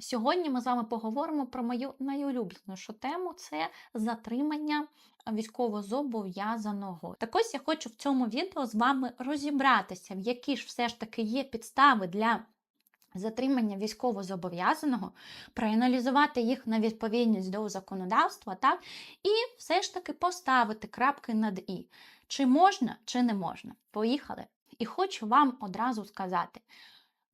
Сьогодні ми з вами поговоримо про мою найулюбленішу тему це затримання військовозобов'язаного. Так ось я хочу в цьому відео з вами розібратися, в які ж все ж таки є підстави для затримання військовозобов'язаного, проаналізувати їх на відповідність до законодавства, так, і все ж таки поставити крапки над і. Чи можна, чи не можна. Поїхали. І хочу вам одразу сказати.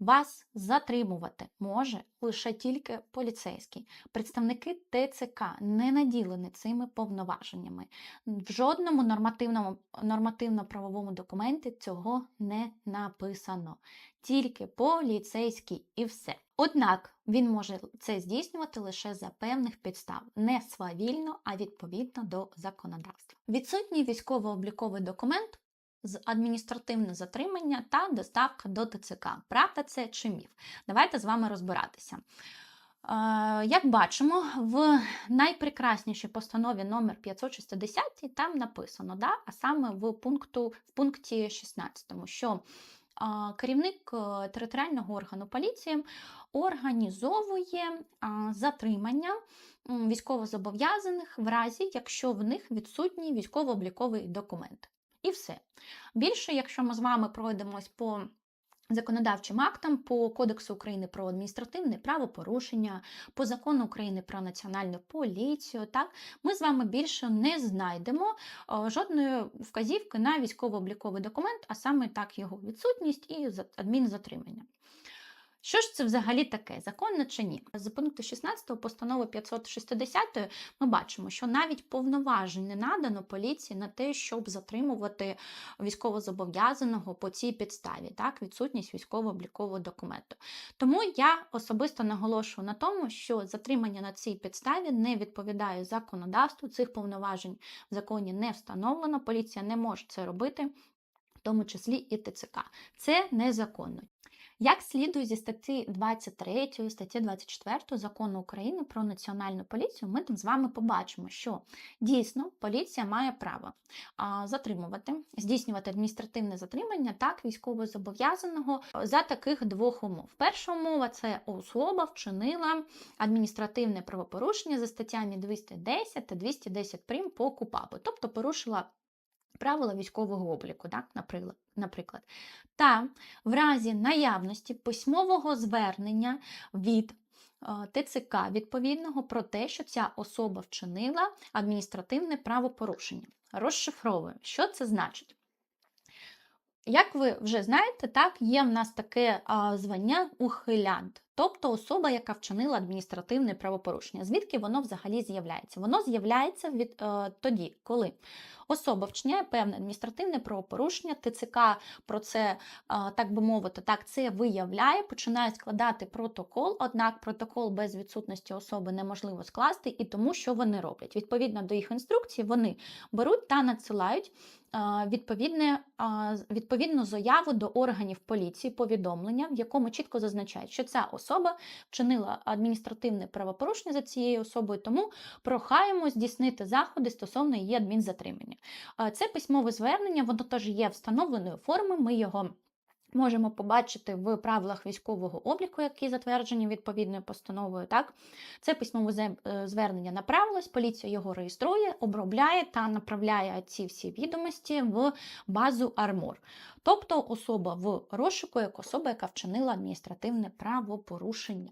Вас затримувати може лише тільки поліцейський. Представники ТЦК не наділені цими повноваженнями. В жодному нормативному нормативно-правовому документі цього не написано. Тільки поліцейський і все. Однак він може це здійснювати лише за певних підстав, не свавільно, а відповідно до законодавства. Відсутній військово-обліковий документ з адміністративне затримання та доставка до ТЦК. Правда, це чи міф? Давайте з вами розбиратися. Е, Як бачимо, в найпрекраснішій постанові номер 560 там написано, да, а саме в, пункту, в пункті 16, що керівник е, територіального органу поліції організовує затримання військовозобов'язаних в разі, якщо в них відсутній військово-обліковий документ. І все. Більше, якщо ми з вами пройдемось по законодавчим актам, по Кодексу України про адміністративне правопорушення, по закону України про національну поліцію, так, ми з вами більше не знайдемо е, жодної вказівки на військово-обліковий документ, а саме так його відсутність і за- адмінзатримання. Що ж це взагалі таке? Законно чи ні? З пункту 16 постанови 560 ми бачимо, що навіть повноважень не надано поліції на те, щоб затримувати військовозобов'язаного по цій підставі, так, відсутність військово-облікового документу. Тому я особисто наголошую на тому, що затримання на цій підставі не відповідає законодавству, цих повноважень в законі не встановлено, поліція не може це робити, в тому числі і ТЦК. Це незаконно. Як слідує зі статті 23, статті 24 закону України про національну поліцію, ми там з вами побачимо, що дійсно поліція має право затримувати, здійснювати адміністративне затримання так військовозобов'язаного за таких двох умов. Перша умова це особа вчинила адміністративне правопорушення за статтями 210 та 210 прим по КУПАПу, тобто порушила правила військового обліку, так, наприклад. Та в разі наявності письмового звернення від е, ТЦК відповідного про те, що ця особа вчинила адміністративне правопорушення. Розшифровую, що це значить. Як ви вже знаєте, так, є в нас таке а, звання ухилянт, тобто особа, яка вчинила адміністративне правопорушення. Звідки воно взагалі з'являється? Воно з'являється від е, тоді, коли особа вчиняє певне адміністративне правопорушення, ТЦК про це, е, так би мовити, так це виявляє, починає складати протокол, однак протокол без відсутності особи неможливо скласти, і тому що вони роблять. Відповідно до їх інструкцій, вони беруть та надсилають відповідне, відповідну заяву до органів поліції, повідомлення, в якому чітко зазначають, що ця особа вчинила адміністративне правопорушення за цією особою, тому прохаємо здійснити заходи стосовно її адмінзатримання. Це письмове звернення, воно теж є встановленою формою, Ми його можемо побачити в правилах військового обліку, які затверджені відповідною постановою. Так, це письмове е, звернення направилось, поліція його реєструє, обробляє та направляє ці всі відомості в базу Армор. Тобто особа в розшуку як особа, яка вчинила адміністративне правопорушення.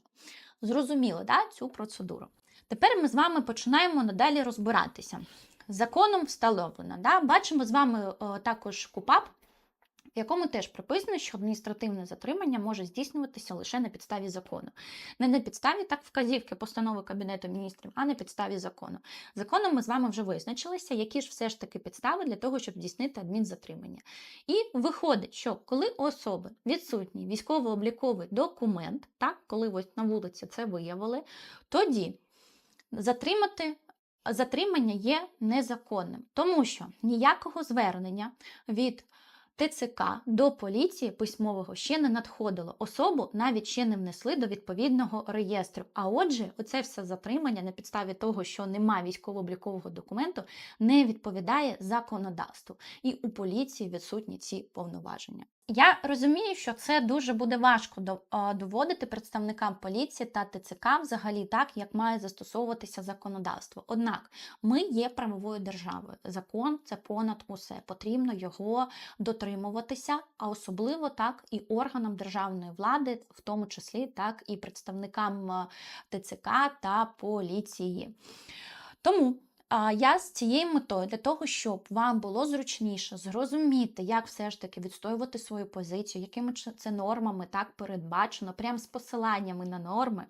Зрозуміли да, цю процедуру. Тепер ми з вами починаємо надалі розбиратися. Законом встановлено. Да? Бачимо з вами е, також КУПАП, якому теж прописано, що адміністративне затримання може здійснюватися лише на підставі закону. Не на підставі так вказівки постанови Кабінету міністрів, а на підставі закону. Законом ми з вами вже визначилися, які ж все ж таки підстави для того, щоб здійснити адмінзатримання. І виходить, що коли у особи відсутній військово-обліковий документ, так, коли ось на вулиці це виявили, тоді затримати. Затримання є незаконним, тому що ніякого звернення від ТЦК до поліції письмового ще не надходило. Особу навіть ще не внесли до відповідного реєстру. А отже, оце все затримання на підставі того, що нема військово-облікового документу, не відповідає законодавству. І у поліції відсутні ці повноваження. Я розумію, що це дуже буде важко доводити представникам поліції та ТЦК взагалі так, як має застосовуватися законодавство. Однак ми є правовою державою. Закон це понад усе. Потрібно його дотримуватися, а особливо так і органам державної влади, в тому числі так і представникам ТЦК та поліції. Тому я з цією метою для того, щоб вам було зручніше зрозуміти, як все ж таки відстоювати свою позицію, якими це нормами так передбачено, прямо з посиланнями на норми,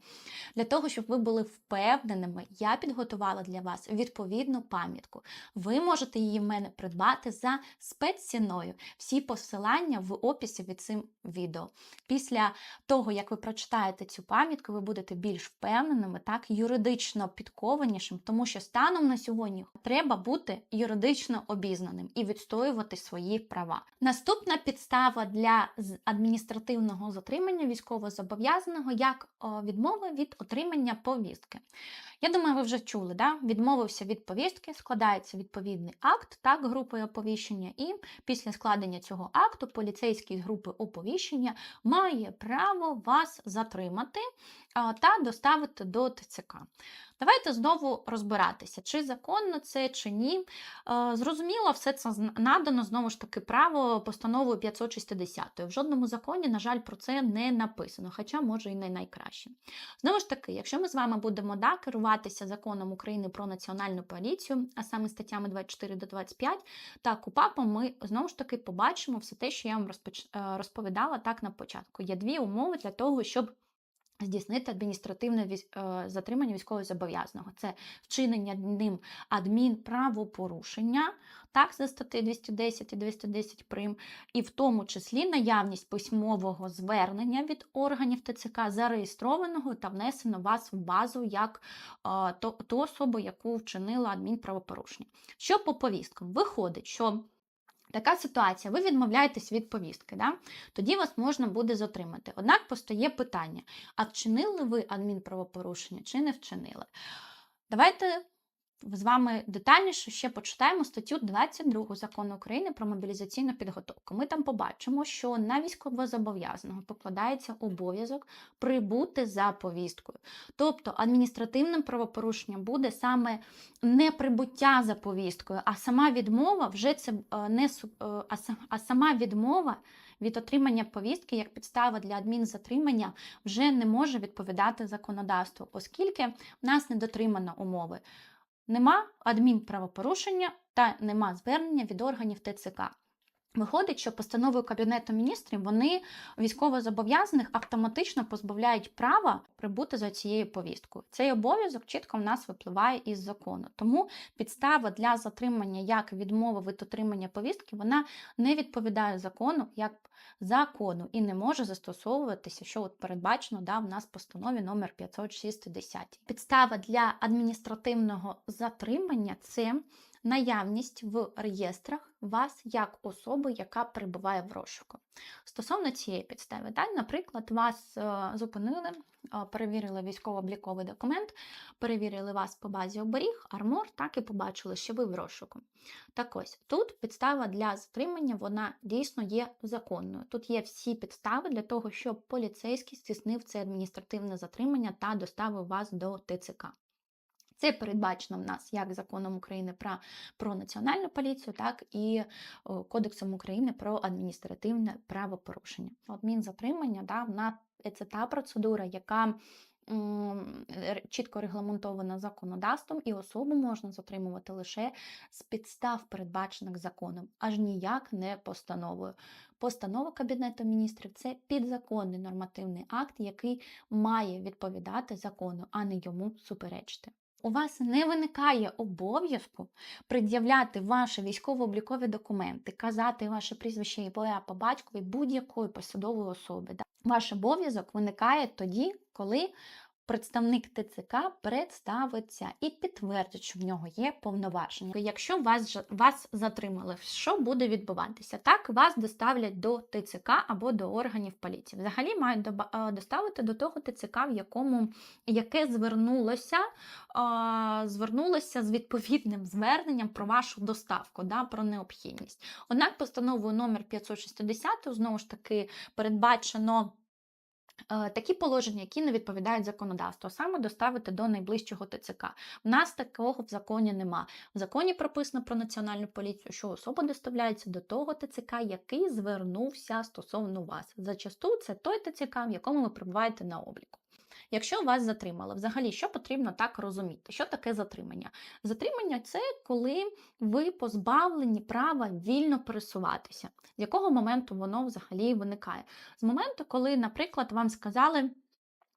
для того, щоб ви були впевненими, я підготувала для вас відповідну пам'ятку. Ви можете її в мене придбати за спецціною. Всі посилання в описі від цим відео. Після того, як ви прочитаєте цю пам'ятку, ви будете більш впевненими, так, юридично підкованішим, тому що станом на сьогодні треба бути юридично обізнаним і відстоювати свої права. Наступна підстава для адміністративного затримання військовозобов'язаного як відмови від отримання повістки. Я думаю, ви вже чули, да? відмовився від повістки, складається відповідний акт, так, групою оповіщення, і після складення цього акту поліцейський з групи оповіщення має право вас затримати та доставити до ТЦК. Давайте знову розбиратися, чи законно це, чи ні. Зрозуміло, все це надано знову ж таки право постановою 560. В жодному законі, на жаль, про це не написано, хоча може і не найкраще. Знову ж таки, якщо ми з вами будемо да, керуватися законом України про національну поліцію, а саме статтями 24 до 25, та КУПАПом, ми знову ж таки побачимо все те, що я вам е, розповідала так на початку. Є дві умови для того, щоб здійснити адміністративне е, затримання військовозобов'язаного. Це вчинення ним адмінправопорушення, так, за статтею 210 і 210 прим, і в тому числі наявність письмового звернення від органів ТЦК, зареєстрованого та внесено вас в базу як е, ту особу, яку вчинила адмінправопорушення. Що по повісткам? Виходить, що Така ситуація, ви відмовляєтесь від повістки, да? тоді вас можна буде затримати. Однак постає питання: а вчинили ви адмінправопорушення чи не вчинили? Давайте з вами детальніше ще почитаємо статтю 22 закону України про мобілізаційну підготовку. Ми там побачимо, що на військовозобов'язаного покладається обов'язок прибути за повісткою. Тобто адміністративним правопорушенням буде саме не прибуття за повісткою, а сама відмова вже це е, не е, а сама відмова від отримання повістки як підстава для адмінзатримання вже не може відповідати законодавству, оскільки в нас не дотримано умови. Нема адмінправопорушення та нема звернення від органів ТЦК. Виходить, що постановою Кабінету міністрів вони військовозобов'язаних автоматично позбавляють права прибути за цією повісткою. Цей обов'язок чітко в нас випливає із закону. Тому підстава для затримання як відмови від отримання повістки вона не відповідає закону як закону і не може застосовуватися, що от передбачено да, в нас постанові номер 560. Підстава для адміністративного затримання це наявність в реєстрах вас як особи, яка перебуває в розшуку. Стосовно цієї підстави, да, наприклад, вас е, зупинили, е, перевірили військово-обліковий документ, перевірили вас по базі оберіг, армор, так і побачили, що ви в розшуку. Так ось тут підстава для затримання вона дійсно є законною. Тут є всі підстави для того, щоб поліцейський здійснив це адміністративне затримання та доставив вас до ТЦК. Це передбачено в нас як законом України про, про національну поліцію, так і Кодексом України про адміністративне правопорушення. Адмінзатримання, да, вона це та процедура, яка чітко регламентована законодавством, і особу можна затримувати лише з підстав, передбачених законом, аж ніяк не постановою. Постанова Кабінету міністрів це підзаконний нормативний акт, який має відповідати закону, а не йому суперечити. У вас не виникає обов'язку пред'являти ваші військово-облікові документи, казати ваше прізвище і ім'я по батькові будь-якої посадової особи. Ваш обов'язок виникає тоді, коли представник ТЦК представиться і підтвердить, що в нього є повноваження. Якщо вас, вас затримали, що буде відбуватися? Так, вас доставлять до ТЦК або до органів поліції. Взагалі мають е, доставити до того ТЦК, в якому яке звернулося, звернулося з відповідним зверненням про вашу доставку, да, про необхідність. Однак постановою номер 560 знову ж таки передбачено. Е, Такі положення, які не відповідають законодавству, саме доставити до найближчого ТЦК. В нас такого в законі нема. В законі прописано про національну поліцію, що особа доставляється до того ТЦК, який звернувся стосовно вас. Зачасту це той ТЦК, в якому ви перебуваєте на обліку. Якщо вас затримали, взагалі, що потрібно так розуміти? Що таке затримання? Затримання це коли ви позбавлені права вільно пересуватися. З якого моменту воно взагалі виникає? З моменту, коли, наприклад, вам сказали,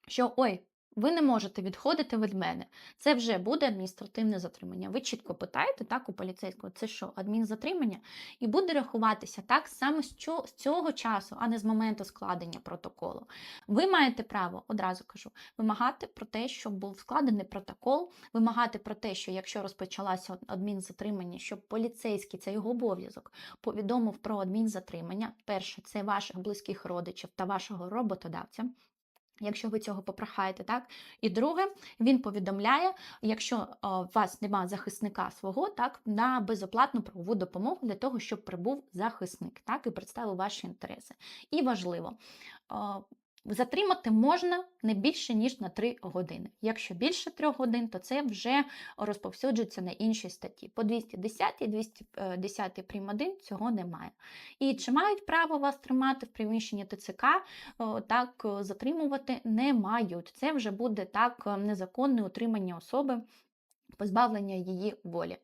що ой, ви не можете відходити від мене. Це вже буде адміністративне затримання. Ви чітко питаєте так у поліцейського, це що, адмінзатримання? І буде рахуватися так саме з цього часу, а не з моменту складення протоколу. Ви маєте право, одразу кажу, вимагати про те, щоб був складений протокол, вимагати про те, що якщо розпочалося адмінзатримання, щоб поліцейський це його обов'язок повідомив про адмінзатримання. Перше, це ваших близьких родичів та вашого роботодавця. Якщо ви цього попрохаєте, так і друге, він повідомляє, якщо о, у вас немає захисника свого, так на безоплатну правову допомогу для того, щоб прибув захисник, так і представив ваші інтереси. І важливо, о, затримати можна не більше ніж на 3 години. Якщо більше 3 годин, то це вже розповсюджується на інші статті. По 210 210 прим. 1 цього немає. І чи мають право вас тримати в приміщенні ТЦК? так е, затримувати не мають. Це вже буде так е, незаконне утримання особи, позбавлення її волі.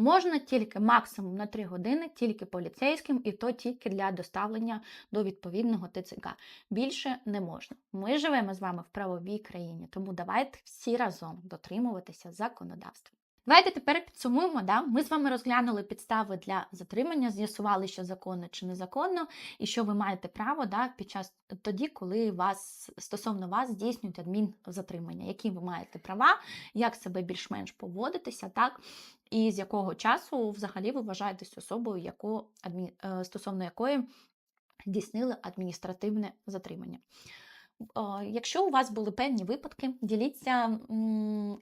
Можна тільки максимум на 3 години, тільки поліцейським, і то тільки для доставлення до відповідного ТЦК. Більше не можна. Ми живемо з вами в правовій країні, тому давайте всі разом дотримуватися законодавства. Давайте тепер підсумуємо. Да? Ми з вами розглянули підстави для затримання, з'ясували, що законно чи незаконно, і що ви маєте право да, під час тоді, коли вас стосовно вас здійснюють адмінзатримання, які ви маєте права, як себе більш-менш поводитися, так, і з якого часу взагалі ви вважаєтесь особою, яку, адмі... е, стосовно якої здійснили адміністративне затримання. Якщо у вас були певні випадки, діліться,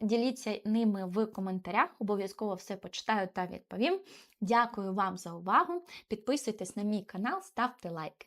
діліться ними в коментарях. Обов'язково все почитаю та відповім. Дякую вам за увагу. Підписуйтесь на мій канал, ставте лайки.